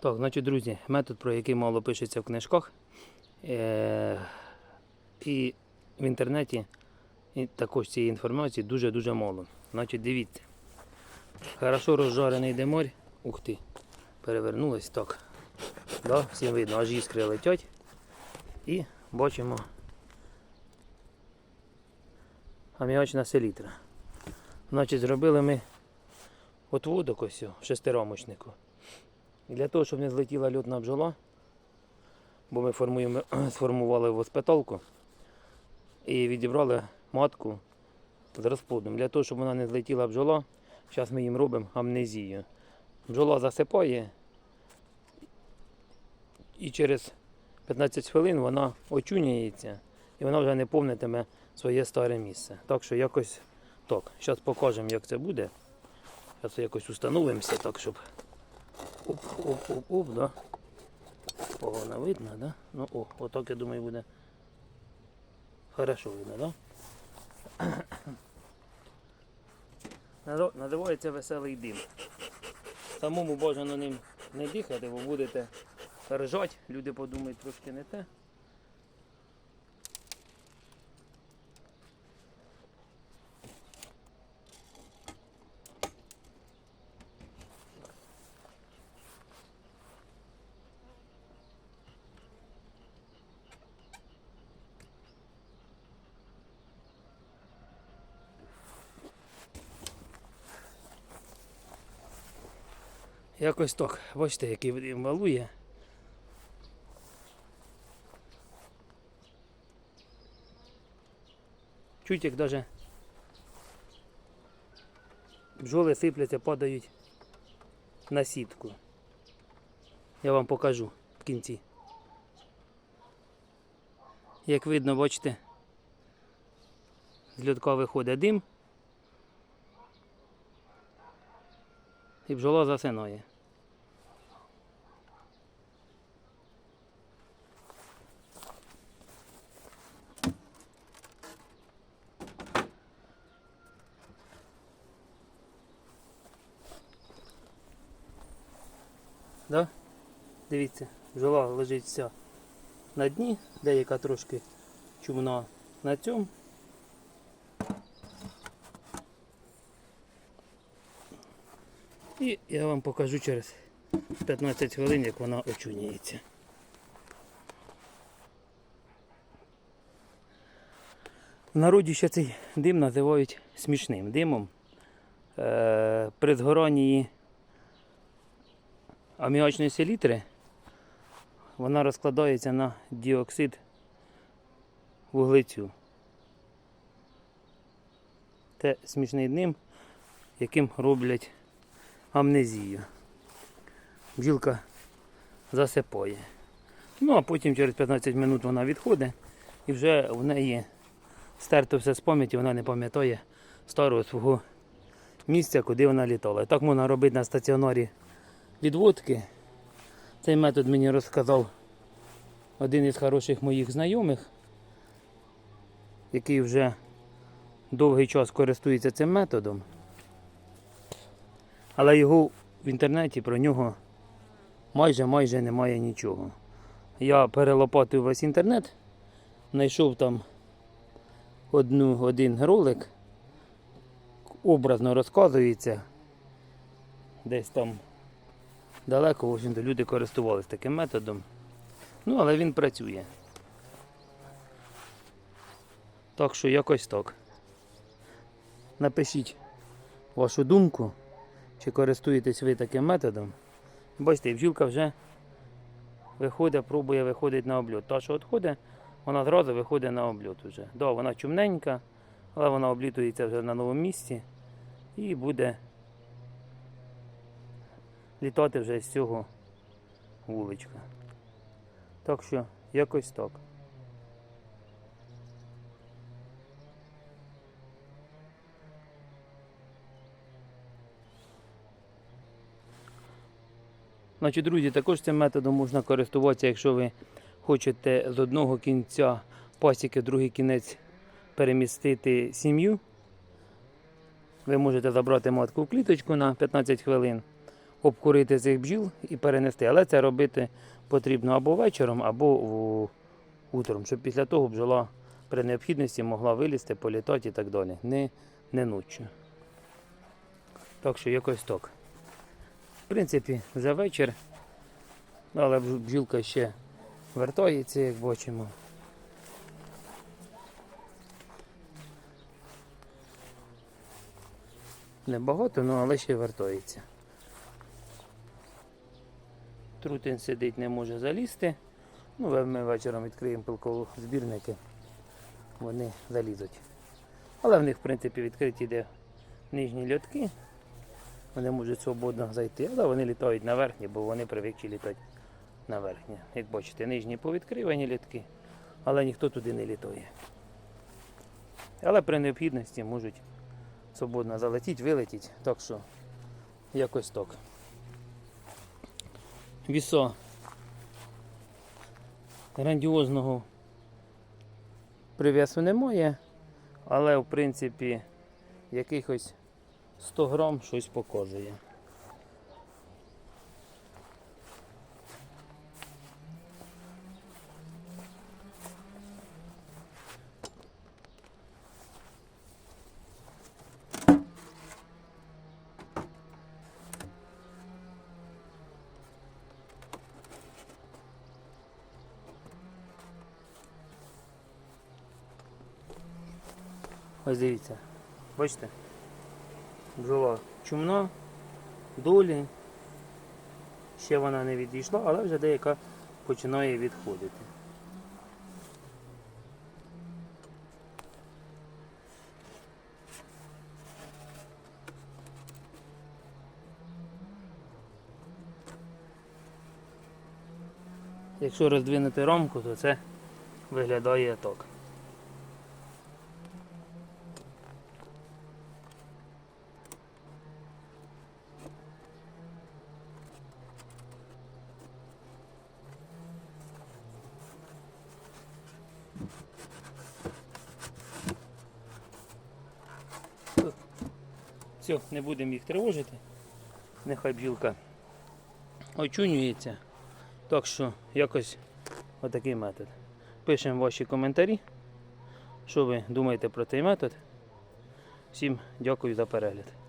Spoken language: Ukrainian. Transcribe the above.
Так, значить, друзі, метод, про який мало пишеться в книжках. Е- і в інтернеті і також цієї інформації дуже-дуже мало. Значить, дивіться. Хорошо розжарений деморь. Ух ти. Перевернулась так. Да, всім видно, аж іскри летять. І бачимо аміачна селітра. Значить, зробили ми отводок ось в шестирамочнику. Для того, щоб не злетіла льотна бджола, бо ми формуємо, сформували госпіталку і відібрали матку з розплодом. Для того, щоб вона не злетіла бджола, зараз ми їм робимо амнезію. Бджола засипає і через 15 хвилин вона очуняється і вона вже не повнитиме своє старе місце. Так що якось так. Зараз покажемо, як це буде. Зараз якось установимося так, щоб Оп-оп-оп-оп, да? Погано видно, да? Ну о, отак я думаю буде хорошо видно, да? Надивається веселий дим. Самому бажано ним не дихати, бо будете ржати, люди подумають трошки не те. Якось так. Бачите, який він валує. Чуть як даже бджоли сипляться, падають на сітку. Я вам покажу в кінці. Як видно, бачите, з льотка виходить дим. І бджола засинає. Да? Дивіться, бджола лежить вся на дні, деяка трошки чумна на цьому. І я вам покажу через 15 хвилин, як вона очуняється. В народі ще цей дим називають смішним димом. Е, при згоранні аміачної селітри вона розкладається на діоксид вуглецю. Це смішний дим, яким роблять амнезію. Бджілка засипає. Ну а потім через 15 минут вона відходить і вже в неї стерто все з пам'яті, вона не пам'ятає старого свого місця, куди вона літала. Так можна робити на стаціонарі відводки. Цей метод мені розказав один із хороших моїх знайомих, який вже довгий час користується цим методом. Але його в інтернеті про нього майже майже немає нічого. Я перелопатив весь інтернет, знайшов там одну, один ролик, образно розказується, десь там далеко, в общем-то, люди користувалися таким методом. Ну, але він працює. Так що якось так. Напишіть вашу думку. Чи користуєтесь ви таким методом? Бачите, бджілка вже виходить, пробує виходити на обльот. Та, що відходить, вона одразу виходить на обльот вже. Да, вона чумненька, але вона облітується вже на новому місці і буде літати вже з цього вуличка. Так що, якось так. Значить, друзі, також цим методом можна користуватися, якщо ви хочете з одного кінця пасіки в другий кінець перемістити сім'ю. Ви можете забрати матку в кліточку на 15 хвилин, обкурити цих бджіл і перенести. Але це робити потрібно або вечором, або утром, щоб після того бджола при необхідності могла вилізти, політати і так далі. Не, не ночі. Так що якось так. В принципі, вже вечір, але бджілка ще вертається, як бачимо. Небагато, ну але ще вертається. Трутень сидить, не може залізти. Ну, ми вечором відкриємо пилкові збірники, вони залізуть. Але в них, в принципі, відкриті де нижні льотки. Вони можуть свободно зайти, але вони літають на верхні, бо вони привикли літати на верхні. Як бачите, нижні повідкривані літки, але ніхто туди не літає. Але при необхідності можуть свободно залетіти, вилетіти. Так що якось так. Вісо грандіозного прив'язу немає, але в принципі якихось 100 грам щось показує. Ось дивіться, бачите? Бджола чумна, долі. Ще вона не відійшла, але вже деяка починає відходити. Якщо роздвинути ромку, то це виглядає так. Все, не будемо їх тривожити. Нехай бджілка очунюється. Так що якось отакий метод. Пишемо ваші коментарі, що ви думаєте про цей метод. Всім дякую за перегляд.